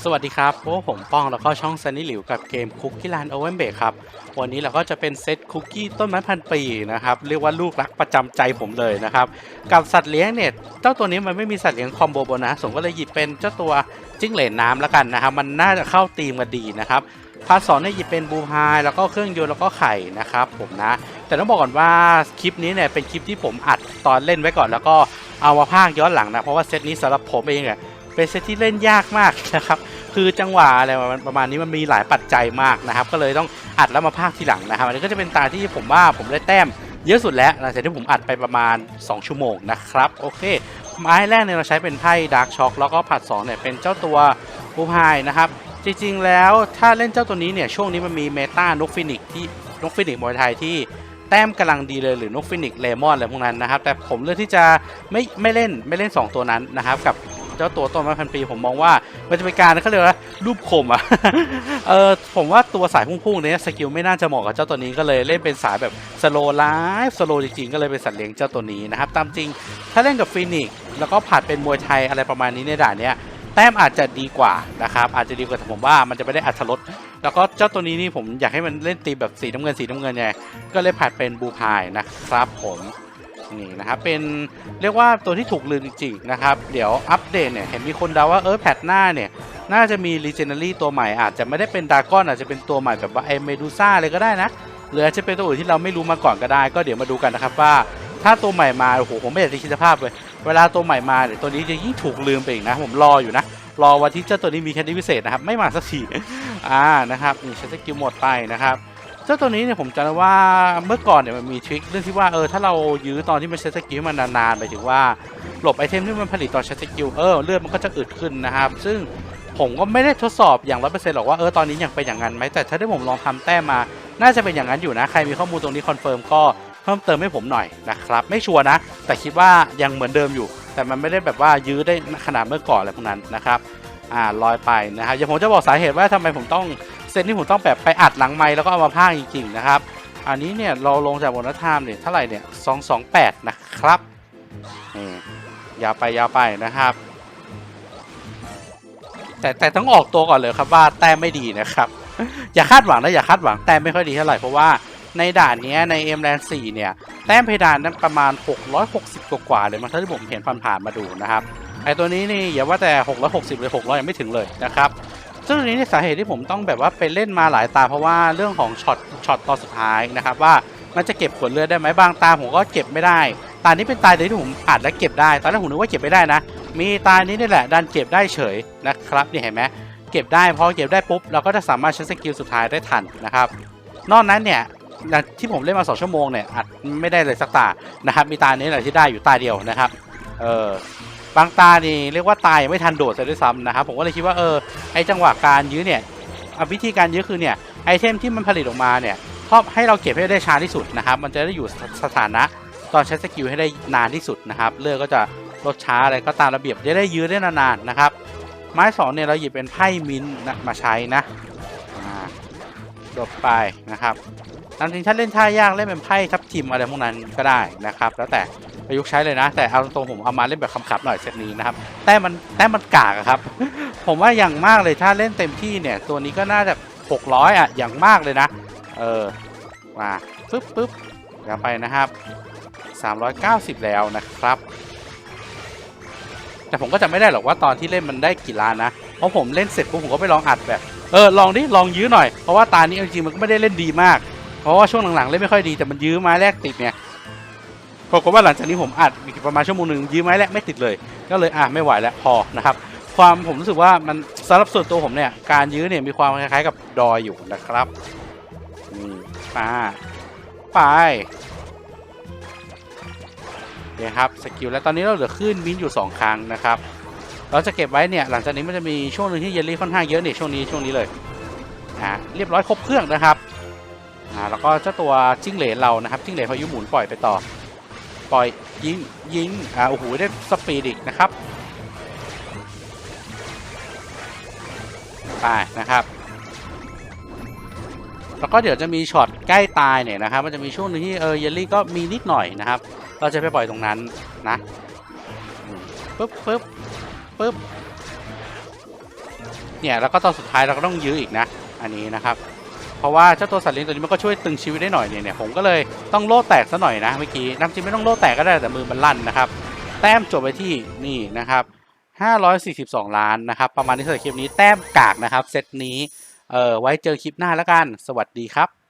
สวัสดีครับพวกผมป้องแล้วก็ช่องซันนี่หลิวกับเกมคุกกี้ a นโอเวนเบกครับ วันนี้เราก็จะเป็นเซตคุกกี้ต้นไม้พันปีนะครับ เรียกว่าลูกรักประจำใจผมเลยนะครับ กับสัตว์เลี้ยงเนี่ย เจ้าตัวนี้มันไม่มีสัตว์เลี้ยงคอมโบโบนะผมก็เลยหยิบเป็นเจ้าตัวจิ้งเหลนน้ำแล้วกันนะครับ มันน่าจะเข้าตีมกันดีนะครับพาร์ทสองเนี่ยหยิบเป็นบูพายแล้วก็เครื่องยนต์แล้วก็ไข่นะครับผมนะ แต่ต้องบอกก่อนว่าคลิปนี้เนี่ยเป็นคลิปที่ผมอัดตอนเล่นไว้ก่อน แล้วก็เอามาพากย์ย้อนหลังนะเพราะว่าเซตนี้สำหรับผมเองเนี่ย เป็นเซตที่เล่นยากมากนะครับคือจังหวะอะไรประมาณนี้มันมีหลายปัจจัยมากนะครับ ก็เลยต้องอัดแล้วมาพากย์ทีหลังนะครับอันนี้ก็จะเป็นตาที่ผมว่าผมได้แต้มเยอะสุดแล้วหลังจากที่ผมอัดไปประมาณ 2 ชั่วโมงนะครับโอเคไม้แรกเนี่ยเราใช้เป็นไพ่ดาร์กช็อคแล้วก็ผัด2เนี่ยเป็นเจ้าตัวบูพายนะครับจริงๆแล้วถ้าเล่นเจ้าตัวนี้เนี่ยช่วงนี้มันมีเมตานกฟินิกที่นกฟินิกมวยไทยที่แต้มกำลังดีเลยหรือนกฟินิกเลมอนอะไรพวกนั้นนะครับแต่ผมเลือกที่จะไม่ไม่เล่นไม่เล่น 2 ตัวนั้นนะครับกับ เจ้าตัวต้นไม้พันปีผมมองว่ามันจะเป็นการเขาเรียกว่ารูปคมอะเออผมว่าตัวสายพุ่งๆเนี้ยสกิลไม่น่าจะเหมาะกับเจ้าตัวนี้ก็เลยเล่นเป็นสายแบบสโลไลฟ์สโลจริงๆก็เลยเป็นสัตว์เลี้ยงเจ้าตัวนี้นะครับตามจริงถ้าเล่นกับฟินิกแล้วก็ผัดเป็นมวยไทยอะไรประมาณนี้ในด่านเนี้ยแต้มอาจจะดีกว่านะครับอาจจะดีกว่าแต่ผมว่ามันจะไม่ได้อัตรสแล้วก็เจ้าตัวนี้นี่ผมอยากให้มันเล่นตีแบบสีน้ำเงินสีน้ำเงินไงก็เลยผัดเป็นบูพายนะครับผม นี่นะครับเป็นเรียกว่าตัวที่ถูกลืมจริงๆนะครับ เดี๋ยวอัปเดตเนี่ยเห็นมีคนเดาว่าเออแพทหน้าเนี่ยน่าจะมี Legendary ตัวใหม่อาจจะไม่ได้เป็นดาก้อนอาจจะเป็นตัวใหม่แบบว่าไอเมดูซ่าเลยก็ได้นะหรืออาจจะเป็นตัวอื่นที่เราไม่รู้มาก่อนก็ได้ ก็เดี๋ยวมาดูกันนะครับว่าถ้าตัวใหม่มาโอ้โหผมไม่อยากจะคิดสภาพเลยเวลาตัวใหม่มาเนี่ยตัวนี้จะยิ่งถูกลืมไปอีกนะผมรออยู่นะรอวันที่เจ้าตัวนี้มีแคดดี้พิเศษนะครับไม่มาสักทีอ่านะครับนี่ใช้สกิลหมดไปนะครับ เจ้าตัวนี้เนี่ยผมจำได้ว่าเมื่อก่อนเนี่ยมันมีทริคเรื่องที่ว่าเออถ้าเรายื้อตอนที่มันใช้สกิลมันนานๆไปถึงว่าหลบไอเทมที่มันผลิตตอนใช้สกิลเออเลือดมันก็จะอึดขึ้นนะครับ ซึ่งผมก็ไม่ได้ทดสอบอย่างร้อยเปอร์เซ็นต์หรอกว่าเออตอนนี้ยังเป็นอย่างนั้นไหมแต่ถ้าได้ผมลองทำแต้มมา น่าจะเป็นอย่างนั้นอยู่นะ ใครมีข้อมูลตรงนี้คอนเฟิร์มก็เพิ่มเติมให้ผมหน่อยนะครับไม่ชัวร์นะ แต่คิดว่ายังเหมือนเดิมอยู่ แต่มันไม่ได้แบบว่ายื้อได้ขนาดเมื่อก่อนอะไรพวกนั้นนะครับอ่าลอยไปนะครับเดี๋ยวผมจะบอกสาเหตุว่าทำไมผมต้อง เซนที่ผมต้องแบบไปอัดหลังไม้แล้วก็เอามาพากจริงๆนะครับ อันนี้เนี่ยเราลงจากบนรัฐามเนี่ยเท่าไหร่เนี่ย228นะครับนี่ยาวไปยาวไปนะครับ แต่แต่ต้องออกตัวก่อนเลยครับว่าแต้มไม่ดีนะครับ อย่าคาดหวังนะอย่าคาดหวังแต้มไม่ค่อยดีเท่าไหร่เพราะว่าในด่านนี้ในเอ็มแลน4เนี่ยแต้มเพดานนั้นประมาณ 660กว่าเลยมั้งถ้าที่ผมเห็นผ่านๆมาดูนะครับไอตัวนี้นี่อย่าว่าแต่ 660 เลย 600 ยังไม่ถึงเลยนะครับ ซึ่งตัวนี้เนี่ยสาเหตุที่ผมต้องแบบว่าไปเล่นมาหลายตาเพราะว่าเรื่องของช็อตช็อตตอนสุดท้ายนะครับว่ามันจะเก็บผลเลือดได้ไหมบางตาผมก็เก็บไม่ได้ ตานี้เป็นตาเดียวที่ผมอัดและเก็บได้ ตอนแรกผมนึกว่าเก็บไม่ได้นะ มีตานี้นี่แหละดันเก็บได้เฉยนะครับนี่เห็นไหมเก็บได้พอเก็บได้ปุ๊บเราก็จะสามารถใช้สกิลสุดท้ายได้ทันนะครับ นอกนั้นเนี่ยที่ผมเล่นมา2ชั่วโมงเนี่ยอัดไม่ได้เลยสักตานะครับมีตานี้แหละที่ได้อยู่ตาเดียวนะครับ เออ บางตานี่เรียกว่าตายยังไม่ทันโดดเลยด้วยซ้ำนะครับผมก็เลยคิดว่าเออไอจังหวะการยื้อเนี่ยวิธีการยื้อคือเนี่ยไอเทมที่มันผลิตออกมาเนี่ยชอบให้เราเก็บให้ได้ช้าที่สุดนะครับ มันจะได้อยู่สถานะตอนใช้สกิลให้ได้นานที่สุดนะครับเลือกก็จะลดช้าอะไรก็ตามระเบียบจะได้ยื้อได้นานๆนะครับ ไม้สองเนี่ยเราหยิบเป็นไพ่มินนะมาใช้นะจบไปนะครับตามจริงถ้าเล่นท่ายากเล่นเป็นไพ่ทับทิมอะไรพวกนั้นก็ได้นะครับ แล้วแต่ ประยุกต์ใช้เลยนะ แต่เอาตรงผมเอามาเล่นแบบคำๆหน่อยเซตนี้นะครับแต่มันแต่มันกากอะครับ ผมว่าอย่างมากเลยถ้าเล่นเต็มที่เนี่ย ตัวนี้ก็น่าจะ600อะอย่างมากเลยนะ เออมาปึ๊บปึ๊บเดี๋ยวไปนะครับ 390 แล้วนะครับ แต่ผมก็จะไม่ได้หรอกว่าตอนที่เล่นมันได้กี่ล้านนะ เพราะผมเล่นเสร็จปุ๊บผมก็ไปลองอัดแบบ เออ ลองดิ ลองยื้อหน่อย เพราะว่าตานี้จริงๆมันก็ไม่ได้เล่นดีมาก เพราะว่าช่วงหลังๆเล่นไม่ค่อยดีแต่มันยื้อไม้แรกติดเนี่ย ปรากฏว่าหลังจากนี้ผมอัดอีกประมาณชั่วโมงหนึ่งยื้อไม้แรกไม่ติดเลย ก็เลยอะไม่ไหวแล้วพอนะครับความผมรู้สึกว่ามันสำหรับส่วนตัวผมเนี่ยการยื้อเนี่ยมีความคล้ายๆกับดอยอยู่นะครับนี่มาไปเนี่ยครับสกิลแล้วตอนนี้เราเหลือขึ้นมินอยู่ 2 ครั้งนะครับ เราจะเก็บไว้เนี่ยหลังจากนี้มันจะมีช่วงหนึ่งที่เยลลี่ค่อนข้างเยอะเนี่ยช่วงนี้ช่วงนี้เลยอ่าเรียบร้อยครบเครื่องนะครับอ่าแล้วก็เจ้าตัวจิ้งเหลนเรานะครับจิ้งเหลนพายุหมุนปล่อยไปต่อ ปล่อยยิงยิงอ่าโอ้โหได้สปีดอีกนะครับไปนะครับ แล้วก็เดี๋ยวจะมีช็อตใกล้ตายเนี่ยนะครับ มันจะมีช่วงนึงที่เออเยลลี่ก็มีนิดหน่อยนะครับ เราจะไปปล่อยตรงนั้นนะปึ๊บปึ๊บปึ๊บเนี่ยแล้วก็ตอนสุดท้ายเราก็ต้องยื้ออีกนะ อันนี้นะครับ เพราะว่าเจ้าตัวสัตว์เลี้ยงตัวนี้มันก็ช่วยตึงชีวิตได้หน่อยเนี่ยเนี่ยผมก็เลยต้องโล่แตกซะหน่อยนะเมื่อกี้น้ำจิ้มไม่ต้องโล่แตกก็ได้แต่มือมันลั่นนะครับ แต้มจบไปที่นี่นะครับ542 ล้านนะครับ ประมาณนี้สำหรับคลิปนี้แต้มกากนะครับ เซตนี้เออไว้เจอคลิปหน้าแล้วกัน สวัสดีครับ